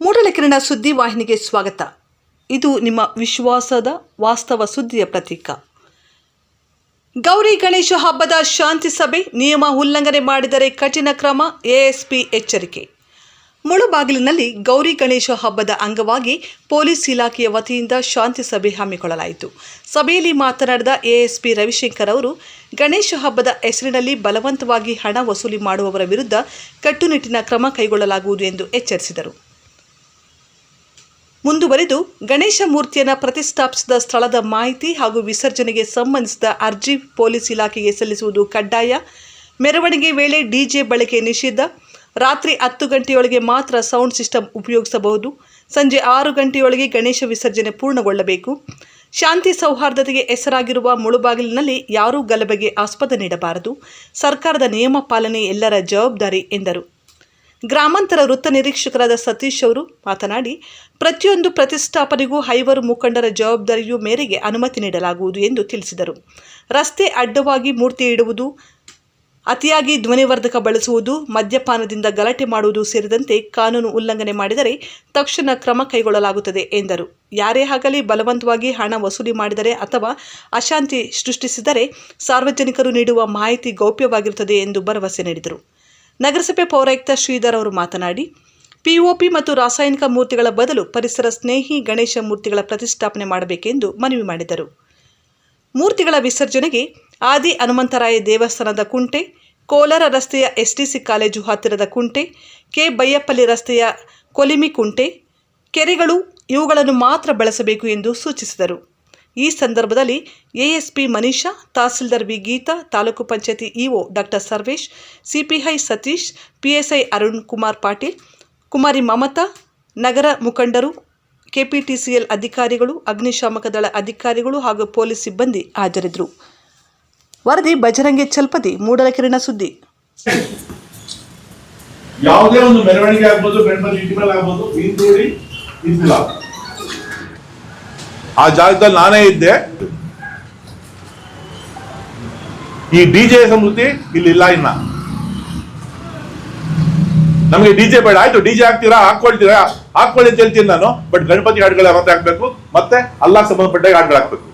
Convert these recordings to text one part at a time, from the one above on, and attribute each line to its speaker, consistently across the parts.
Speaker 1: ಮೂಡಲಕಿರಣ ಸುದ್ದಿ ವಾಹಿನಿಗೆ ಸ್ವಾಗತ. ಇದು ನಿಮ್ಮ ವಿಶ್ವಾಸದ ವಾಸ್ತವ ಸುದ್ದಿಯ ಪ್ರತೀಕ. ಗೌರಿ ಗಣೇಶ ಹಬ್ಬದ ಶಾಂತಿ ಸಭೆ ನಿಯಮ ಉಲ್ಲಂಘನೆ ಮಾಡಿದರೆ ಕಠಿಣ ಕ್ರಮ, ಎಎಸ್ಪಿ ಎಚ್ಚರಿಕೆ. ಮುಳುಬಾಗಿಲಿನಲ್ಲಿ ಗೌರಿ ಗಣೇಶ ಹಬ್ಬದ ಅಂಗವಾಗಿ ಪೊಲೀಸ್ ಇಲಾಖೆಯ ವತಿಯಿಂದ ಶಾಂತಿ ಸಭೆ ಹಮ್ಮಿಕೊಳ್ಳಲಾಯಿತು. ಸಭೆಯಲ್ಲಿ ಮಾತನಾಡಿದ ಎಎಸ್ಪಿ ರವಿಶಂಕರ್ ಅವರು, ಗಣೇಶ ಹಬ್ಬದ ಹೆಸರಿನಲ್ಲಿ ಬಲವಂತವಾಗಿ ಹಣ ವಸೂಲಿ ಮಾಡುವವರ ವಿರುದ್ಧ ಕಟ್ಟುನಿಟ್ಟಿನ ಕ್ರಮ ಕೈಗೊಳ್ಳಲಾಗುವುದು ಎಂದು ಎಚ್ಚರಿಸಿದರು. ಮುಂದುವರೆದು ಗಣೇಶ ಮೂರ್ತಿಯನ್ನು ಪ್ರತಿಷ್ಠಾಪಿಸಿದ ಸ್ಥಳದ ಮಾಹಿತಿ ಹಾಗೂ ವಿಸರ್ಜನೆಗೆ ಸಂಬಂಧಿಸಿದ ಅರ್ಜಿ ಪೊಲೀಸ್ ಇಲಾಖೆಗೆ ಸಲ್ಲಿಸುವುದು ಕಡ್ಡಾಯ. ಮೆರವಣಿಗೆ ವೇಳೆ ಡಿಜೆ ಬಳಕೆ ನಿಷಿದ್ಧ. ರಾತ್ರಿ ಹತ್ತು ಗಂಟೆಯೊಳಗೆ ಮಾತ್ರ ಸೌಂಡ್ ಸಿಸ್ಟಮ್ ಉಪಯೋಗಿಸಬಹುದು. ಸಂಜೆ ಆರು ಗಂಟೆಯೊಳಗೆ ಗಣೇಶ ವಿಸರ್ಜನೆ ಪೂರ್ಣಗೊಳ್ಳಬೇಕು. ಶಾಂತಿ ಸೌಹಾರ್ದತೆಗೆ ಹೆಸರಾಗಿರುವ ಮುಳುಬಾಗಿಲಿನಲ್ಲಿ ಯಾರೂ ಗಲಭೆಗೆ ಆಸ್ಪದ ನೀಡಬಾರದು. ಸರ್ಕಾರದ ನಿಯಮ ಪಾಲನೆ ಎಲ್ಲರ ಜವಾಬ್ದಾರಿ ಎಂದರು. ಗ್ರಾಮಾಂತರ ವೃತ್ತ ನಿರೀಕ್ಷಕರಾದ ಸತೀಶ್ ಅವರು ಮಾತನಾಡಿ, ಪ್ರತಿಯೊಂದು ಪ್ರತಿಷ್ಠಾಪನೆಗೂ ಐವರು ಮುಖಂಡರ ಜವಾಬ್ದಾರಿಯು ಮೇರೆಗೆ ಅನುಮತಿ ನೀಡಲಾಗುವುದು ಎಂದು ತಿಳಿಸಿದರು. ರಸ್ತೆ ಅಡ್ಡವಾಗಿ ಮೂರ್ತಿ ಇಡುವುದು, ಅತಿಯಾಗಿ ಧ್ವನಿವರ್ಧಕ ಬಳಸುವುದು, ಮದ್ಯಪಾನದಿಂದ ಗಲಾಟೆ ಮಾಡುವುದು ಸೇರಿದಂತೆ ಕಾನೂನು ಉಲ್ಲಂಘನೆ ಮಾಡಿದರೆ ತಕ್ಷಣ ಕ್ರಮ ಕೈಗೊಳ್ಳಲಾಗುತ್ತದೆ ಎಂದರು. ಯಾರೇ ಆಗಲಿ ಬಲವಂತವಾಗಿ ಹಣ ವಸೂಲಿ ಮಾಡಿದರೆ ಅಥವಾ ಅಶಾಂತಿ ಸೃಷ್ಟಿಸಿದರೆ ಸಾರ್ವಜನಿಕರು ನೀಡುವ ಮಾಹಿತಿ ಗೌಪ್ಯವಾಗಿರುತ್ತದೆ ಎಂದು ಭರವಸೆ ನೀಡಿದರು. ನಗರಸಭೆ ಪೌರಾಯುಕ್ತ ಶ್ರೀಧರ್ ಅವರು ಮಾತನಾಡಿ ಪಿಒಪಿ ಮತ್ತು ರಾಸಾಯನಿಕ ಮೂರ್ತಿಗಳ ಬದಲು ಪರಿಸರ ಸ್ನೇಹಿ ಗಣೇಶ ಮೂರ್ತಿಗಳ ಪ್ರತಿಷ್ಠಾಪನೆ ಮಾಡಬೇಕೆಂದು ಮನವಿ ಮಾಡಿದರು. ಮೂರ್ತಿಗಳ ವಿಸರ್ಜನೆಗೆ ಆದಿ ಹನುಮಂತರಾಯ ದೇವಸ್ಥಾನದ ಕುಂಟೆ, ಕೋಲಾರ ರಸ್ತೆಯ ಎಸ್ಟಿಸಿ ಕಾಲೇಜು ಹತ್ತಿರದ ಕುಂಟೆ, ಕೆ ಬೈಯಪ್ಪಲ್ಲಿ ರಸ್ತೆಯ ಕೊಲಿಮಿ ಕುಂಟೆ, ಕೆರೆಗಳು ಇವುಗಳನ್ನು ಮಾತ್ರ ಬಳಸಬೇಕು ಎಂದು ಸೂಚಿಸಿದರು. ಈ ಸಂದರ್ಭದಲ್ಲಿ ಎಎಸ್ಪಿ ಮನೀಷಾ ತಹಸೀಲ್ದಾರ್ ವಿ ಗೀತಾ, ತಾಲೂಕು ಪಂಚಾಯತಿ EO doctor Sarvesh, CPI Satish, PSI Arun Kumar Patil, Kumari Mamata, ನಗರ ಮುಖಂಡರು, ಕೆಪಿಟಿಸಿಎಲ್ ಅಧಿಕಾರಿಗಳು, ಅಗ್ನಿಶಾಮಕ ದಳ ಅಧಿಕಾರಿಗಳು ಹಾಗೂ ಪೊಲೀಸ್ ಸಿಬ್ಬಂದಿ ಹಾಜರಿದ್ದರು. ವರದಿ ಬಜರಂಗಿ ಚಲ್ಪತಿ ಮೂಡಲಕಿರಣ ಸುದ್ದಿ.
Speaker 2: ಯಾವುದೇ ಒಂದು ಮೆರವಣಿಗೆ ಆಗ್ಬೋದು ಗಣಪತಿ ಇಟ್ಟಿಮಲ್ ಆಗ್ಬೋದು ಹಿಂದೂಡಿ ಇದ್ದಿಲ್ಲ ಆ ಜಾಗದಲ್ಲಿ ನಾನೇ ಇದ್ದೆ. ಈ ಡಿಜೆ ಸಮೃದ್ಧಿ ಇಲ್ಲಿ ಇಲ್ಲ ಇನ್ನ. ನಮಗೆ ಡಿಜೆ ಬೇಡ. ಆಯ್ತು ಡಿಜೆ ಹಾಕ್ತೀರಾ ಹಾಕೊಳ್ತೀರಾ ಹಾಕೊಳ್ಳಿ ಅಂತ ಹೇಳ್ತೀನಿ ನಾನು. ಬಟ್ ಗಣಪತಿ ಹಾಡುಗಳ ಮತ್ತೆ ಹಾಕ್ಬೇಕು ಮತ್ತೆ ಅಲ್ಲ ಸಂಬಂಧಪಟ್ಟ ಹಾಡುಗಳು ಹಾಕ್ಬೇಕು.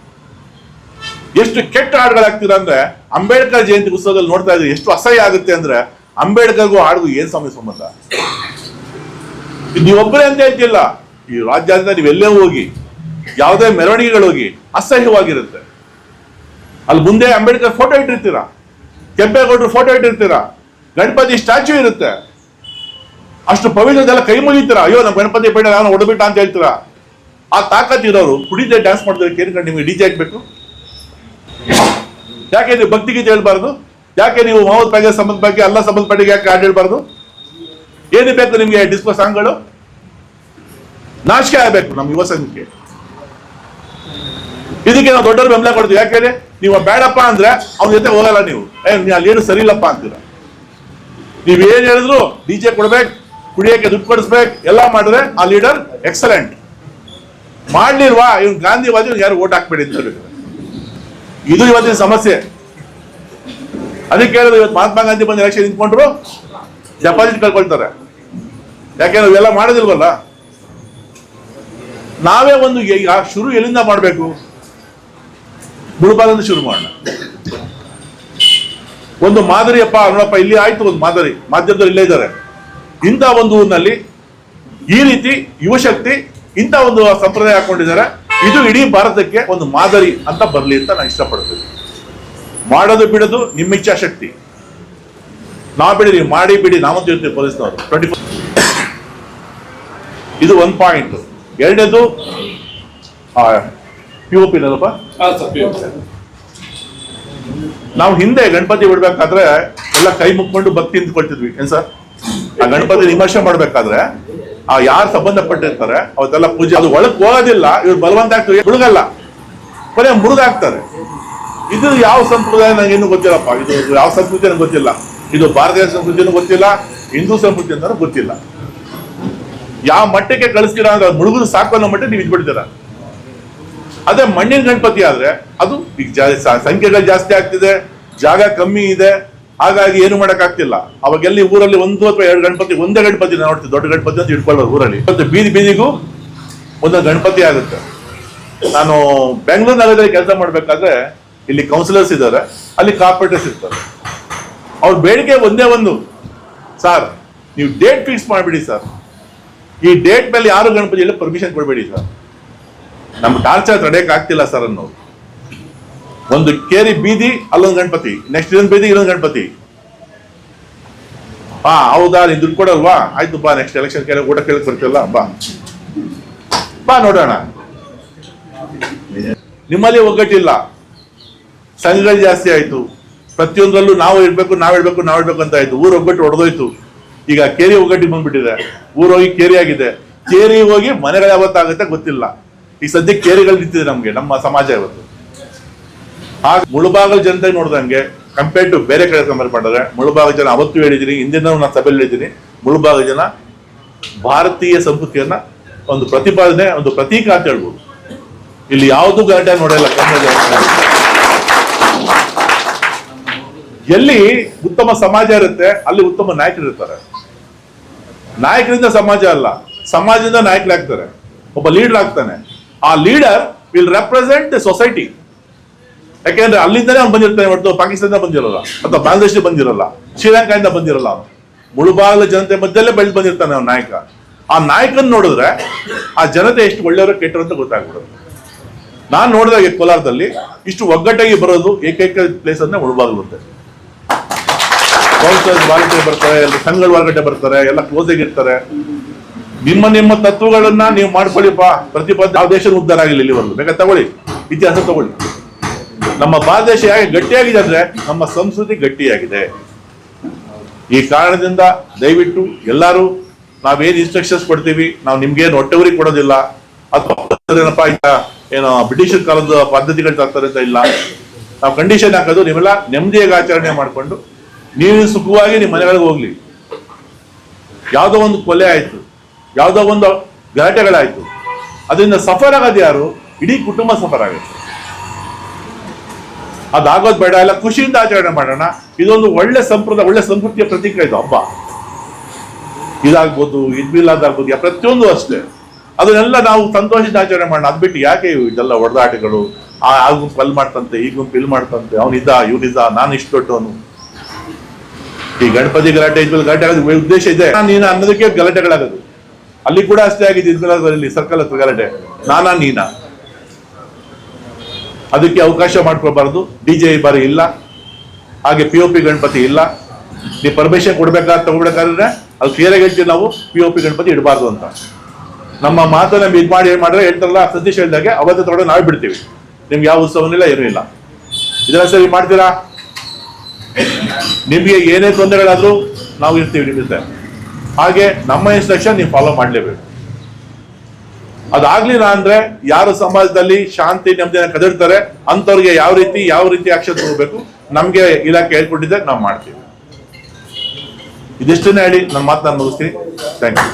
Speaker 2: ಎಷ್ಟು ಕೆಟ್ಟ ಹಾಡುಗಳು ಹಾಕ್ತೀರಾ ಅಂದ್ರೆ, ಅಂಬೇಡ್ಕರ್ ಜಯಂತಿ ಉತ್ಸವದಲ್ಲಿ ನೋಡ್ತಾ ಇದ್ರೆ ಎಷ್ಟು ಅಸಹ್ಯ ಆಗುತ್ತೆ ಅಂದ್ರೆ, ಅಂಬೇಡ್ಕರ್ಗೂ ಹಾಡುಗೂ ಏನ್ ಸಮಯ ಸಂಬಂಧ? ನೀವೊಬ್ಬರೇ ಅಂತ ಹೇಳ್ತಿಲ್ಲ. ಈ ರಾಜ್ಯಾದ್ಯಂತ ನೀವೆಲ್ಲೇ ಹೋಗಿ ಯಾವುದೇ ಮೆರವಣಿಗೆಗಳು ಹೋಗಿ ಅಸಹ್ಯವಾಗಿರುತ್ತೆ. ಅಲ್ಲಿ ಮುಂದೆ ಅಂಬೇಡ್ಕರ್ ಫೋಟೋ ಇಟ್ಟಿರ್ತೀರಾ? ಕೆಂಪೇಗೌಡರು ಫೋಟೋ ಇಟ್ಟಿರ್ತೀರಾ? ಗಣಪತಿ ಸ್ಟ್ಯಾಚ್ಯೂ ಇರುತ್ತೆ. ಅಷ್ಟು ಪವಿತ್ರದೆಲ್ಲ ಕೈ ಮುಗಿತೀರಾ? ಅಯ್ಯೋ ನಮ್ಮ ಗಣಪತಿ ಬೇಡ ನಾನು ಹೊಡೆಬಿಟ್ಟ ಅಂತ ಹೇಳ್ತೀರಾ? ಆ ತಾಕತ್ ಇರೋರು ಕುಡಿದೇ ಡ್ಯಾನ್ಸ್ ಮಾಡೋದಕ್ಕೆ ಏನ್ಕೊಂಡು ನಿಮಗೆ ಡಿಜೆ ಹಾಕ್ಬೇಕು ಯಾಕೆ ನೀವು ಭಕ್ತಿ ಗೀತೆ ಹೇಳ್ಬಾರ್ದು? ಯಾಕೆ ನೀವು ಮೊಹಮ್ಮದ್ ಸಂಬಂಧ ಬಗ್ಗೆ, ಅಲ್ಲ ಸಂಬಂಧಪಟ್ಟಿಗೆ ಯಾಕೆ ಹಾಡು ಹೇಳ್ಬಾರ್ದು? ಏನು ಬೇಕು ನಿಮಗೆ ಡಿಸ್ಕೋ ಸಾಂಗ್ಗಳು ನಾಚಿಕೆ ಆಗಬೇಕು ನಮ್ಮ ಯುವ ಸಂಘಕ್ಕೆ ಇದಕ್ಕೆ ನಾವು ದೊಡ್ಡವರು ಬೆಂಬಲ ಕೊಡ್ತೀವಿ. ಯಾಕೆಂದ್ರೆ ನೀವು ಬೇಡಪ್ಪ ಅಂದ್ರೆ ಅವ್ನ ಜೊತೆ ಹೋಗಲ್ಲ ನೀವು. ಏ ಅಲ್ಲಿ ಏನು ಸರಿ ಇಲ್ಲಪ್ಪ ಅಂತೀರ ನೀವೇನ್ ಹೇಳಿದ್ರು ಡಿಜೆ ಕೊಡ್ಬೇಕು, ಕುಡಿಯಕ್ಕೆ ದುಡ್ಡು ಕೊಡಿಸ್ಬೇಕು, ಎಲ್ಲ ಮಾಡಿದ್ರೆ ಆ ಲೀಡರ್ ಎಕ್ಸಲೆಂಟ್. ಮಾಡ್ಲಿಲ್ವಾ? ಇವ್ನು ಗಾಂಧಿವಾದಿ ಯಾರು ಓಟ್ ಹಾಕ್ಬೇಡಿ ಅಂತ ಇದು ಇವತ್ತಿನ ಸಮಸ್ಯೆ. ಅದಕ್ಕೆ ಹೇಳಿದ್ರು ಇವತ್ತು ಮಹಾತ್ಮ ಗಾಂಧಿ ಬಂದು ಎಲೆಕ್ಷನ್ ನಿಂತ್ಕೊಂಡ್ರು ಡೆಪಾಸಿಟ್ ಕಳ್ಕೊಳ್ತಾರೆ. ಯಾಕೆಂದ್ರೆ ಇವೆಲ್ಲ ಮಾಡೋದಿಲ್ವಲ್ಲ? ನಾವೇ ಒಂದು ಶುರು ಎಲ್ಲಿಂದ ಮಾಡಬೇಕು? ಮುಳುಬಾಗಿಲಿಂದ ಶುರು ಮಾಡೋಣ. ಒಂದು ಮಾದರಿಯಪ್ಪ ನೋಡಪ್ಪ ಇಲ್ಲಿ ಆಯ್ತು ಒಂದು ಮಾದರಿ. ಮಾಧ್ಯಮದಲ್ಲಿ ಇಲ್ಲೇ ಇದ್ದಾರೆ. ಇಂಥ ಒಂದು ಊರಿನಲ್ಲಿ ಈ ರೀತಿ ಯುವಶಕ್ತಿ, ಇಂಥ ಒಂದು ಸಂಪ್ರದಾಯ ಹಾಕೊಂಡಿದ್ದಾರೆ. ಇದು ಇಡೀ ಭಾರತಕ್ಕೆ ಒಂದು ಮಾದರಿ ಅಂತ ಬರಲಿ ಅಂತ ನಾನು ಇಷ್ಟಪಡ್ತೀನಿ. ಮಾಡೋದು ಬಿಡೋದು ನಿಮ್ಮ ಇಚ್ಛಾಶಕ್ತಿ ನಾ ಬಿಡಿರಿ ಮಾಡಿ ಬಿಡಿ ನಾವಂತೂ ಇರ್ತೀವಿ ಪೊಲೀಸ್ನವರು ಟ್ವೆಂಟಿ ಇದು ಒಂದು ಪಾಯಿಂಟ್ ಎರಡನೇದು ಪಿ ಒ ಪಿ ನಲ್ಲಪ್ಪ ನಾವು ಹಿಂದೆ ಗಣಪತಿ ಬಿಡ್ಬೇಕಾದ್ರೆ ಎಲ್ಲ ಕೈ ಮುಕ್ಕೊಂಡು ಭಕ್ತಿ ನಿಂತ್ಕೊಳ್ತಿದ್ವಿ. ಏನ್ ಸರ್? ಆ ಗಣಪತಿ ವಿಮರ್ಶೆ ಮಾಡ್ಬೇಕಾದ್ರೆ ಆ ಯಾರು ಸಂಬಂಧಪಟ್ಟಿರ್ತಾರೆ ಅವತ್ತೆಲ್ಲ ಪೂಜೆ ಅದು ಒಳಗೆ ಹೋಗೋದಿಲ್ಲ ಇವ್ರು ಬಲವಂತ ಆಗ್ತದೆ ಮುಳುಗಲ್ಲ. ಕೊನೆ ಮುರಿದಾಕ್ತಾರೆ ಇದು ಯಾವ ಸಂಪ್ರದಾಯ ನಂಗೆ ಇನ್ನೂ ಗೊತ್ತಿಲ್ಲಪ್ಪ. ಇದು ಯಾವ ಸಂಸ್ಕೃತಿ ನನಗೆ ಗೊತ್ತಿಲ್ಲ. ಇದು ಭಾರತೀಯ ಸಂಸ್ಕೃತಿನೂ ಗೊತ್ತಿಲ್ಲ. ಹಿಂದೂ ಸಂಸ್ಕೃತಿ ಅಂತ ಗೊತ್ತಿಲ್ಲ. ಯಾವ ಮಟ್ಟಕ್ಕೆ ಕಳಿಸ್ತೀರಾ ಅಂದ್ರೆ ಅದು ಮುಳುಗುದು ಸಾಕು ಅನ್ನೋ ಮಟ್ಟ ನೀವು ಇದ್ಬಿಡ್ತೀರಾ ಅದೇ ಮಣ್ಣಿನ ಗಣಪತಿ ಆದ್ರೆ ಅದು ಈಗ ಸಂಖ್ಯೆಗಳು ಜಾಸ್ತಿ ಆಗ್ತಿದೆ, ಜಾಗ ಕಮ್ಮಿ ಇದೆ, ಹಾಗಾಗಿ ಏನು ಮಾಡೋಕ್ಕಾಗ್ತಿಲ್ಲ. ಅವಾಗೆಲ್ಲಿ ಊರಲ್ಲಿ ಒಂದು ಅಥವಾ ಎರಡು ಗಣಪತಿ, ಒಂದೇ ಗಣಪತಿ ನೋಡ್ತೀವಿ, ದೊಡ್ಡ ಗಣಪತಿ ಅಂತ ಇಟ್ಕೊಳ್ಳೋದು ಊರಲ್ಲಿ. ಮತ್ತೆ ಬೀದಿ ಬೀದಿಗೂ ಒಂದೊಂದು ಗಣಪತಿ ಆಗುತ್ತೆ. ನಾನು ಬೆಂಗಳೂರು ನಗರದಲ್ಲಿ ಕೆಲಸ ಮಾಡ್ಬೇಕಾದ್ರೆ ಇಲ್ಲಿ ಕೌನ್ಸಿಲರ್ಸ್ ಇದ್ದಾರೆ, ಅಲ್ಲಿ ಕಾರ್ಪೊರೇಟರ್ಸ್ ಇರ್ತಾರೆ. ಅವ್ರ ಬೇಡಿಕೆ ಒಂದೇ ಒಂದು, ಸರ್, ನೀವು ಡೇಟ್ ಫಿಕ್ಸ್ ಮಾಡಿಬಿಡಿ, ಸರ್. ಈ ಡೇಟ್ ಮೇಲೆ ಯಾರು ಗಣಪತಿ ಇಲ್ಲ ಪರ್ಮಿಷನ್ ಕೊಡಬೇಡಿ, ಸರ್. ನಮ್ಮ ಟಾರ್ಚರ್ ತಡೆಯಕ್ ಆಗ್ತಿಲ್ಲ ಸರ್ ಅನ್ನೋದು. ಒಂದು ಕೇರಿ ಬೀದಿ, ಅಲ್ಲೊಂದು ಗಣಪತಿ. ನೆಕ್ಸ್ಟ್ ಇನ್ನೊಂದು ಬೀದಿ, ಇನ್ನೊಂದು ಗಣಪತಿ. ಹಾ ಹೌದಾ, ನೀನ್ ದುಡ್ಡು ಕೊಡಲ್ವಾ? ಆಯ್ತು ಬಾ ನೆಕ್ಸ್ಟ್ ಎಲೆಕ್ಷನ್ ಕೇಳಿ, ಊಟ ಕೇಳಕ್ ಬರ್ತಿಲ್ಲ ಬಾ. ಬಾ, ನೋಡೋಣ. ನಿಮ್ಮಲ್ಲಿ ಒಗ್ಗಟ್ಟಿಲ್ಲ. ಸಂಘಗಳು ಜಾಸ್ತಿ ಆಯ್ತು. ಪ್ರತಿಯೊಂದರಲ್ಲೂ ನಾವು ಇರ್ಬೇಕು, ನಾವ್ ಹೇಳ್ಬೇಕು ನಾವ್ ಹೇಳ್ಬೇಕು ಅಂತ ಆಯ್ತು. ಊರು ಒಗ್ಗಟ್ಟು ಹೊಡೆದೋಯ್ತು ಈಗ ಕೇರಿ ಒಗ್ಗಟ್ಟಿಗೆ ಬಂದ್ಬಿಟ್ಟಿದೆ. ಊರೋಗಿ ಕೇರಿ ಆಗಿದೆ. ಕೇರಿ ಹೋಗಿ ಮನೆಗಳು ಯಾವತ್ತಾಗುತ್ತೆ ಗೊತ್ತಿಲ್ಲ. ಈ ಸದ್ಯಕ್ಕೆ ಕೇರಿಗಳು ನಿಂತಿದೆ ನಮ್ಗೆ, ನಮ್ಮ ಸಮಾಜ ಇವತ್ತು. ಆ ಮುಳುಬಾಗಲ ಜನತೆ ನೋಡ್ದಂಗೆ ಕಂಪೇರ್ ಟು ಬೇರೆ ಕಡೆ ಕಂಪೇರ್ ಮಾಡಿದ್ರೆ ಜನ ಅವತ್ತು ಹೇಳಿದ್ದೀನಿ ಇಂದಿನ ನಾನು ಸಭೆಯಲ್ಲಿ ಹೇಳಿದ್ದೀನಿ ಮುಳುಬಾಗ ಜನ ಭಾರತೀಯ ಸಂಸ್ಕೃತಿಯನ್ನ ಒಂದು ಪ್ರತಿಪಾದನೆ, ಒಂದು ಪ್ರತೀಕ ಅಂತ ಹೇಳ್ಬೋದು. ಇಲ್ಲಿ ಯಾವುದು ಗಲಾಟೆ ನೋಡಲ್ಲ ಕನ್ನಡ. ಎಲ್ಲಿ ಉತ್ತಮ ಸಮಾಜ ಇರುತ್ತೆ, ಅಲ್ಲಿ ಉತ್ತಮ ನಾಯಕರು ಇರ್ತಾರೆ. ನಾಯಕರಿಂದ ಸಮಾಜ ಅಲ್ಲ, ಸಮಾಜದಿಂದ ನಾಯಕರಾಗ್ತಾರೆ. ಒಬ್ಬ ಲೀಡರ್ ಆಗ್ತಾನೆ. ಆ leader will represent the society ಯಾಕೆಂದ್ರೆ ಅಲ್ಲಿಂದಲೇ ಅವ್ನು ಬಂದಿರ್ತಾನೆ ಹೊರತು ಪಾಕಿಸ್ತಾನದಿಂದ ಬಂದಿರಲ್ಲ, ಅಥವಾ ಬಾಂಗ್ಲಾದೇಶ ಬಂದಿರಲ್ಲ ಶ್ರೀಲಂಕಾದಿಂದ ಬಂದಿರಲ್ಲ ಅವನು. ಮುಳುಬಾಗಲ ಜನತೆ ಮಧ್ಯಲ್ಲೇ ಬೆಳೆದು ಬಂದಿರ್ತಾನೆ ಅವ್ನ ನಾಯಕ. ಆ ನಾಯಕನ್ ನೋಡಿದ್ರೆ ಆ ಜನತೆ ಎಷ್ಟು ಒಳ್ಳೆಯವರು ಕೆಟ್ಟರು ಅಂತ ಗೊತ್ತಾಗ್ಬಿಡೋದು ನಾನು ನೋಡಿದಾಗ ಕೋಲಾರದಲ್ಲಿ ಇಷ್ಟು ಒಗ್ಗಟ್ಟಾಗಿ ಬರೋದು ಏಕೈಕ ಪ್ಲೇಸ್ ಅಂದ್ರೆ ಮುಳುಭಾಗಲು ಕೌನ್ಸಿಲರ್ಸ್ ವಾಲಂಟಿಯರ್ ಬರ್ತಾರೆ, ಎಲ್ಲ ಸಂಘಗಳ ಹೊರಗಡೆ ಬರ್ತಾರೆ, ಎಲ್ಲ ಕ್ಲೋಸ್ ಆಗಿರ್ತಾರೆ ನಿಮ್ಮ ನಿಮ್ಮ ತತ್ವಗಳನ್ನ ನೀವು ಮಾಡ್ಕೊಳ್ಳಿಪ್ಪ ಪ್ರತಿಪಾದ ಯಾವ ದೇಶದ ಉದ್ದಾರ ಆಗಿಲ್ಲ ಒಂದು. ಬೇಕಾದ್ರೆ ತಗೊಳ್ಳಿ. ಇತಿಹಾಸ ತಗೊಳ್ಳಿ. ನಮ್ಮ ಭಾರತ ದೇಶ ಯಾಕೆ ಗಟ್ಟಿಯಾಗಿದೆ ಅಂದ್ರೆ ನಮ್ಮ ಸಂಸ್ಕೃತಿ ಗಟ್ಟಿಯಾಗಿದೆ. ಈ ಕಾರಣದಿಂದ ದಯವಿಟ್ಟು ಎಲ್ಲರೂ ನಾವೇನು ಇನ್ಸ್ಟ್ರಕ್ಷನ್ಸ್ ಕೊಡ್ತೀವಿ, ನಾವು ನಿಮ್ಗೇನು ಹೊಟ್ಟೆವರಿಗೆ ಕೊಡೋದಿಲ್ಲ. ಅಥವಾ ಈಗ ಏನೋ ಬ್ರಿಟಿಷರ್ ಕಾಲದ ಪದ್ಧತಿಗಳು ತರ್ತಾರೆ ಅಂತ ಇಲ್ಲ. ನಾವು ಕಂಡೀಷನ್ ಹಾಕೋದು, ನೀವೆಲ್ಲ ನೆಮ್ಮದಿಯಾಗಿ ಆಚರಣೆ ಮಾಡಿಕೊಂಡು ನೀವು ಸುಖವಾಗಿ ನಿಮ್ಮ ಮನೆಗಳಿಗೆ ಹೋಗ್ಲಿ. ಯಾವುದೋ ಒಂದು ಕೊಲೆ ಆಯ್ತು. ಯಾವುದೋ ಒಂದು ಗಲಾಟೆಗಳಾಯಿತು ಅದರಿಂದ ಸಫರ್ ಆಗೋದು ಯಾರು? ಇಡೀ ಕುಟುಂಬ ಸಫರ್ ಆಗುತ್ತೆ ಅದಾಗೋದು ಬೇಡ, ಎಲ್ಲ ಖುಷಿಯಿಂದ ಆಚರಣೆ ಮಾಡೋಣ. ಇದೊಂದು ಒಳ್ಳೆ ಸಂಪ್ರದಾಯ ಒಳ್ಳೆ ಸಂಸ್ಕೃತಿಯ ಪ್ರತೀಕ ಇದು, ಹಬ್ಬ. ಇದಾಗ್ಬೋದು ಇದ್ಬಿಲ್ಲದಾಗ್ಬೋದು ಯಾ- ಪ್ರತಿಯೊಂದು ಅಷ್ಟೇ. ಅದನ್ನೆಲ್ಲ ನಾವು ಸಂತೋಷದಿಂದ ಆಚರಣೆ ಮಾಡೋಣ. ಅದ್ ಬಿಟ್ಟು ಯಾಕೆ ಇದೆಲ್ಲ ಹೊಡೆದಾಟಗಳು? ಆ ಆ ಗುಂಪು ಅಲ್ಲಿ ಮಾಡ್ತಂತೆ, ಈ ಗುಂಪು ಇಲ್ಲಿ ಮಾಡ್ತಂತೆ ಅವನಿದ್ದ ಇವನಿದ್ದ ನಾನು ಇಷ್ಟು ದೊಡ್ಡವನು. ಈ ಗಣಪತಿ ಗಲಾಟೆ ಇದ್ಮೇಲೆ ಗಲಾಟೆ ಆಗೋದು, ಉದ್ದೇಶ ಇದೆ. ನಾನು ನೀನು ಅನ್ನೋದಕ್ಕೆ ಗಲಾಟೆಗಳಾಗೋದು. ಅಲ್ಲಿ ಕೂಡ ಅಷ್ಟೇ ಆಗಿದೆ ಇದ್ಮೇಲೆ ಸರ್ಕಲ್ ಹತ್ರ ಗಲಾಟೆ. ನಾನಾ ನೀನಾ. ಅದಕ್ಕೆ ಅವಕಾಶ ಮಾಡ್ಕೊಳ್ಬಾರದು. ಡಿ ಜೆ ಬಾರಿ ಇಲ್ಲ. ಹಾಗೆ ಪಿ ಒ ಪಿ ಗಣಪತಿ ಇಲ್ಲ. ನೀವು ಪರ್ಮಿಷನ್ ಕೊಡ್ಬೇಕಾದ್ರೆ ತಗೋಬೇಕಾದ್ರೆ ಅದು ಕ್ಲಿಯರ್ ಆಗಿ ಹೇಳ್ತೀವಿ ನಾವು, ಪಿ ಒ ಪಿ ಗಣಪತಿ ಇಡಬಾರ್ದು ಅಂತ. ನಮ್ಮ ಮಾತನ್ನ ಇದು ಮಾಡಿ ಏನ್ ಮಾಡಿದ್ರೆ ಹೇಳ್ತಾರಲ್ಲ ಸತೀಶ್ ಹೇಳಿದಾಗೆ, ಅವತ್ತು ತಗೊಂಡು ನಾವೇ ಬಿಡ್ತೀವಿ. ನಿಮ್ಗೆ ಯಾವ ಉತ್ಸವನಿಲ್ಲ ಏನೂ ಇಲ್ಲ. ಇದೆಲ್ಲ ಸರಿ ಮಾಡ್ತೀರಾ? ನಿಮ್ಗೆ ಏನೇ ತೊಂದರೆಗಳಾದ್ರೂ ನಾವು ಇರ್ತೀವಿ ನಿಮ್ಮ ಜೊತೆ. ಹಾಗೆ ನಮ್ಮ ಇನ್ಸ್ಟ್ರಕ್ಷನ್ ನೀವು ಫಾಲೋ ಮಾಡಲೇಬೇಕು. ಅದಾಗ್ಲಿಲ್ಲ ಅಂದ್ರೆ ಯಾರು ಸಮಾಜದಲ್ಲಿ ಶಾಂತಿ ನೆಮ್ಮದಿನ ಕದಿರ್ತಾರೆ ಅಂತವ್ರಿಗೆ ಯಾವ ರೀತಿ ಯಾವ ರೀತಿ ಆಕ್ಷನ್ ತಗೋಬೇಕು, ನಮ್ಗೆ ಇಲಾಖೆ ಹೇಳ್ಕೊಟ್ಟಿದ್ದೆ, ನಾವು ಮಾಡ್ತೀವಿ. ಇದಿಷ್ಟನ್ನೇ ಹೇಳಿ, ನನ್ನ ಮಾತನ್ನ ಮುಗಿಸ್ತೀನಿ. Thank you